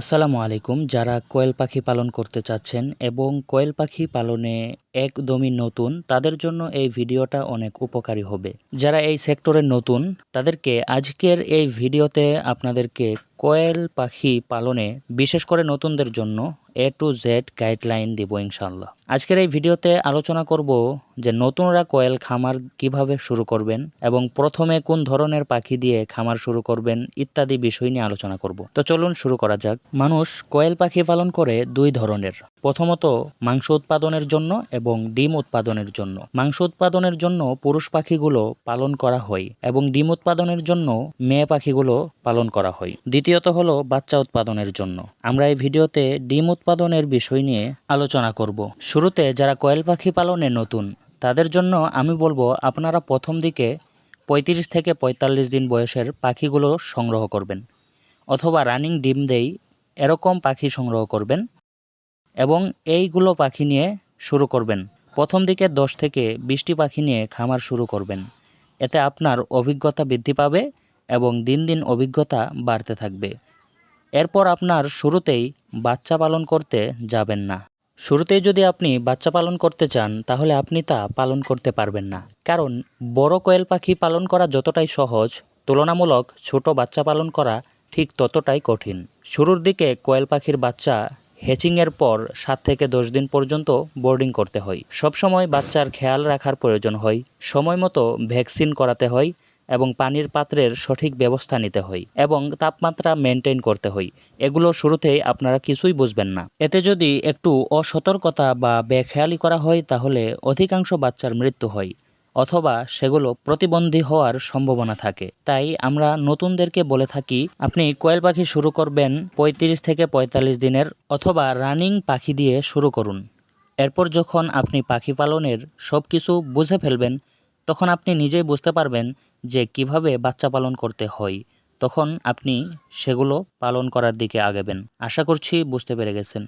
আসসালামু আলাইকুম। যারা কোয়েল পাখি পালন করতে চাচ্ছেন এবং কোয়েল পাখি পালনে একদমই নতুন, তাদের জন্য এই ভিডিওটা অনেক উপকারী হবে। যারা এই সেক্টরে নতুন, তাদেরকে আজকের এই ভিডিওতে আপনাদেরকে কোয়েল পাখি পালনে, বিশেষ করে নতুনদের জন্য এ টু জেড গাইডলাইন দিব ইনশাল্লাহ আজকের এই ভিডিওতে আলোচনা করব যে নতুনরা কোয়েল খামার কীভাবে শুরু করবেন এবং প্রথমে কোন ধরনের পাখি দিয়ে খামার শুরু করবেন ইত্যাদি বিষয় নিয়ে আলোচনা করব। তো চলুন শুরু করা যাক। মানুষ কোয়েল পাখি পালন করে দুই ধরনের। প্রথমত মাংস উৎপাদনের জন্য এবং ডিম উৎপাদনের জন্য। মাংস উৎপাদনের জন্য পুরুষ পাখিগুলো পালন করা হয় এবং ডিম উৎপাদনের জন্য মেয়ে পাখিগুলো পালন করা হয়। দ্বিতীয়ত হলো বাচ্চা উৎপাদনের জন্য। আমরা এই ভিডিওতে ডিম উৎপাদনের বিষয় নিয়ে আলোচনা করব। শুরুতে যারা কয়েল পাখি পালনে নতুন, তাদের জন্য আমি বলব আপনারা প্রথম দিকে পঁয়ত্রিশ থেকে পঁয়তাল্লিশ দিন বয়সের পাখিগুলো সংগ্রহ করবেন অথবা রানিং ডিম দেই এরকম পাখি সংগ্রহ করবেন এবং এইগুলো পাখি নিয়ে শুরু করবেন। প্রথম দিকে দশ থেকে বিশটি পাখি নিয়ে খামার শুরু করবেন। এতে আপনার অভিজ্ঞতা বৃদ্ধি পাবে এবং দিন দিন অভিজ্ঞতা বাড়তে থাকবে। এরপর আপনার শুরুতেই বাচ্চা পালন করতে যাবেন না। শুরুতেই যদি আপনি বাচ্চা পালন করতে চান, তাহলে আপনি তা পালন করতে পারবেন না। কারণ বড় কোয়েল পাখি পালন করা যতটাই সহজ, তুলনামূলক ছোট বাচ্চা পালন করা ঠিক ততটাই কঠিন। শুরুর দিকে কোয়েল পাখির বাচ্চা হ্যাচিংয়ের পর সাত থেকে দশ দিন পর্যন্ত বোর্ডিং করতে হয়। সবসময় বাচ্চার খেয়াল রাখার প্রয়োজন হয়। সময় মতো ভ্যাকসিন করাতে হয়। এবং পানির পাত্রের সঠিক ব্যবস্থা নিতে হয় এবং তাপমাত্রা মেনটেন করতে হয়। এগুলো শুরুতেই আপনারা কিছুই বুঝবেন না। এতে যদি একটু অসতর্কতা বা বেখেয়ালি করা হয়, তাহলে অধিকাংশ বাচ্চার মৃত্যু হয় অথবা সেগুলো প্রতিবন্ধী হওয়ার সম্ভাবনা থাকে। তাই আমরা নতুনদেরকে বলে থাকি, আপনি কোয়েল পাখি শুরু করবেন পঁয়ত্রিশ থেকে পঁয়তাল্লিশ দিনের অথবা রানিং পাখি দিয়ে শুরু করুন। এরপর যখন আপনি পাখি পালনের সব কিছু বুঝে ফেলবেন তখন আপনি নিজেই বুঝতে পারবেন যে কীভাবে বাচ্চা পালন করতে হয়। তখন আপনি সেগুলো পালন করার দিকে আগাবেন। আশা করছি বুঝতে পেরে গেছেন।